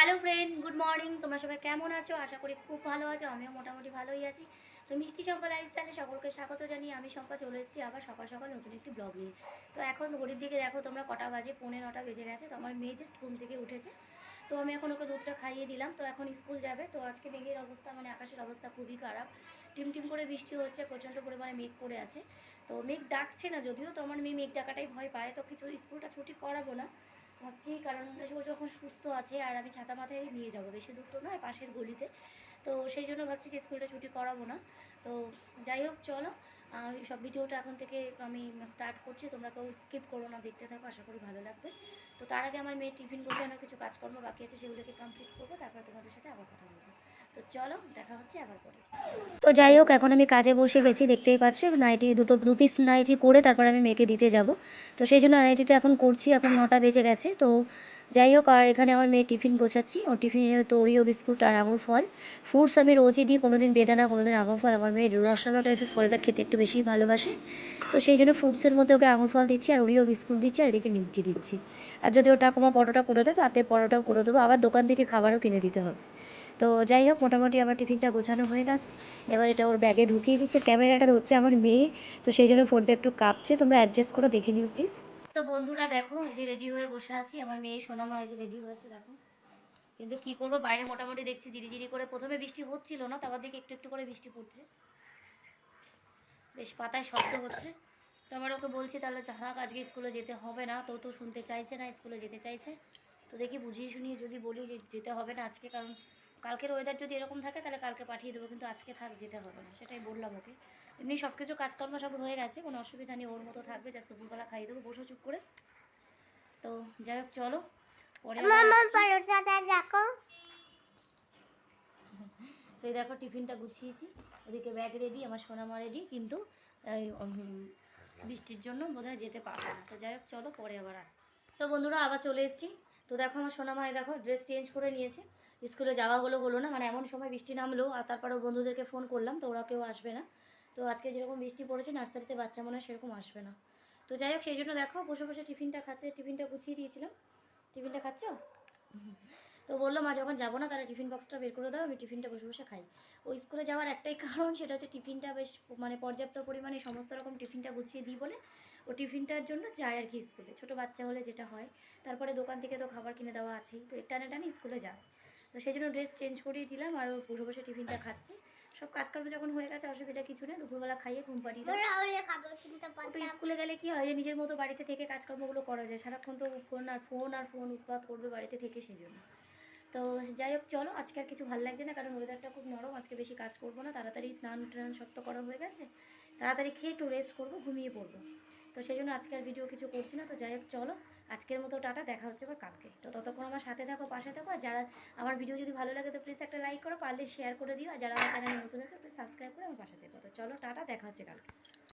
Hello friend good morning তোমরা সবাই কেমন আছো? আশা করি খুব ভালো আছো। আমিও মোটামুটি ভালোই আছি। তো মিষ্টি সম্পা লাইফস্টাইলে সকলকে স্বাগত জানিয়ে আমি সম্পা চলে এসেছি আবার সকাল সকাল নতুন একটি ব্লগ নিয়ে। তো এখন ঘড়ির দিকে দেখো তোমরা কটা বাজে? পৌনে নটা বেজে গেছে। তো আমার মেয়ে জাস্ট ঘুম থেকে উঠেছে। তো আমি এখন ওকে দুধটা খাইয়ে দিলাম। তো এখন স্কুল যাবে। তো আজকে মেঘের অবস্থা মানে আকাশের অবস্থা খুবই খারাপ। টিম টিম করে বৃষ্টি হচ্ছে, প্রচণ্ড পরিমাণে মেঘ করে আছে। তো মেঘ ডাকছে না, যদিও তো আমার মেয়ে মেঘ ডাকাটাই ভয় পায়। তো কিছু স্কুলটা ছুটি করাবো না। ভাবছি, কারণ ও যখন সুস্থ আছে আর আমি ছাতা মাথায় নিয়ে যাব, বেশি দূর তো নয়, পাশের গলিতে। তো সেই জন্য ভাবছি যে স্কুলটা ছুটি করাবো না। তো যাই হোক, চলো। সব ভিডিওটা এখন থেকে আমি স্টার্ট করছি, তোমরা কেউ স্কিপ করো না, দেখতে থাকো, আশা করি ভালো লাগবে। তো তার আগে আমার মেয়ে টিফিন করতে আমার কিছু কাজকর্ম বাকি আছে, সেগুলোকে কমপ্লিট করব, তারপর তোমাদের সাথে আবার কথা বলব। তো চলো তো যাই হোক, এখন আমি কাজে বসে গেছি, দেখতেই পাচ্ছি নাইটি দুটো, দু পিস নাইটি করে তারপর আমি মেয়েকে দিতে যাব। তো সেই জন্য নাইটিটা এখন করছি, এখন নটা বেজে গেছে। তো যাই হোক, আর এখানে আমার মেয়ে টিফিন গোছাচ্ছি ও টিফিনে তো ওরিও বিস্কুট আর আঙুর ফল। ফ্রুটস আমি রোজই দিই, কোনোদিন বেদানা, কোনোদিন আঙুর ফল। আমার মেয়ে রসালো টাইপের ফলটা খেতে একটু বেশি ভালোবাসে। তো সেই জন্য ফ্রুটসের মধ্যে ওকে আঙুর ফল দিচ্ছি আর ওরিও বিস্কুট দিচ্ছি আর এদিকে নিমকি দিচ্ছি। আর যদি ওটা কোনো পরোটা করে দেয়, তাতে পরোটাও করে দেবো। আবার দোকান থেকে খাবারও কিনে দিতে হবে। তো যাই হোক, মোটামুটি আমার টিফিনটা গোছানো হয়ে গেছে। এবার এটা ওর ব্যাগে ঢুকিয়ে দিচ্ছে। ক্যামেরাটা ধরছে আমার মেয়ে, তো সেই জন্য ফোনটা একটু কাঁপছে। তোমরা অ্যাডজাস্ট করে দেখে নিও প্লিজ তো বন্ধুরা দেখো যে রেডি হয়ে বসে আছি। আমার মেয়ে সোনামা এই রেডি হয়েছে, দেখো। কিন্তু কি করব, বাইরে মোটামুটি দেখছি জিরিজিরি করে। প্রথমে বৃষ্টি হচ্ছিল না, তারপর দিকে একটু একটু করে বৃষ্টি পড়ছে। বেশ পাতায় শব্দ হচ্ছে। তো আমার ওকে বলছি, তাহলে থাক, আজকে স্কুলে যেতে হবে না। তো তো শুনতে চাইছে না, স্কুলে যেতে চাইছে। তো দেখি, বুঝিয়ে শুনিয়ে যদি বলি যে যেতে হবে না আজকে, কারণ কালকের ওয়েদার যদি এরকম থাকে তাহলে কালকে পাঠিয়ে দেবো কিন্তু আজকে থাক যেতে হবে না। সেটাই বললাম ওকে। এমনি সব কিছু কাজকর্ম সব হয়ে গেছে কোনো অসুবিধা নেই ওর মতো থাকবে জাস্ট দুপুরবেলা খাইয়ে দেবো বসো চুপ করে। তো যাই হোক চলো পরে রাখো তো এই দেখো টিফিনটা গুছিয়েছি। ওদিকে ব্যাগ রেডি আমার সোনামা রেডি কিন্তু বৃষ্টির জন্য বোধহয় যেতে পারবে না। তো যাই হোক চলো পরে আবার আসছি। তো বন্ধুরা আবার চলে এসেছি। তো দেখো আমার সোনামায় দেখো ড্রেস চেঞ্জ করে নিয়েছে। স্কুলে যাওয়া হলো হলো না মানে এমন সময় বৃষ্টি নামলো, আর তারপর বন্ধুদেরকে ফোন করলাম, তো ওরা কেউ আসবে না। তো আজকে যেরকম বৃষ্টি পড়েছে, নার্সারিতে বাচ্চা মনে হয় সেরকম আসবে না। তো যাই হোক, সেই জন্য দেখো, বসে বসে টিফিনটা খাচ্ছে, টিফিনটা গুছিয়ে দিয়েছিলাম। টিফিনটা খাচ্ছ? তো বলল, মা, যখন যাব না তারা টিফিন বক্সটা বের করে দাও, আমি টিফিনটা বসে বসে খাই। ওই স্কুলে যাওয়ার একটাই কারণ, সেটা হচ্ছে টিফিনটা বেশ মানে পর্যাপ্ত পরিমাণে সমস্ত রকম টিফিনটা গুছিয়ে দিই বলে ও টিফিনটার জন্য যায় আর কি স্কুলে। ছোটো বাচ্চা হলে যেটা হয় তারপরে দোকান থেকে তো খাবার কিনে দেওয়া আছেই। তো টানে টানে স্কুলে যায় তো সেই জন্য ড্রেস চেঞ্জ করিয়ে দিলাম আর ও বসে বসে টিফিনটা খাচ্ছে। সব কাজকর্ম যখন হয়ে গেছে অসুবিধা কিছু নেই। দুপুরবেলা খাইয়ে ঘুম পাড়িয়ে স্কুলে গেলে কি হয় যে নিজের মতো বাড়িতে থেকে কাজকর্মগুলো করা যায়। সারাক্ষণ তো ফোন আর ফোন আর ফোন উৎপাত করবে বাড়িতে থেকে সেই জন্য তো যাই হোক চলো। আজকে আর কিছু ভালো লাগছে না কারণ ওয়েদারটা খুব নরম। আজকে বেশি কাজ করব না। তাড়াতাড়ি স্নান টান সব তো করা হয়ে গেছে। তাড়াতাড়ি খেয়ে একটু রেস্ট করব ঘুমিয়ে পড়ব। তো সেই জন্য আজকে আর ভিডিও কিছু করছি না। তো যাই হোক, চলো। আজকের মতো টাটা, দেখা হচ্ছে আবার কালকে। তো ততক্ষণ আমার সাথে থাকো, পাশে থাকো। আর যারা আমার ভিডিও যদি ভালো লাগে, তো প্লিজ একটা লাইক করো, পারলে শেয়ার করে দিও। আর যারা আমার চ্যানেলে নতুন আছে প্লিজ সাবস্ক্রাইব করে আমার পাশে থাকো। তো চলো, টাটা, দেখা হচ্ছে কালকে।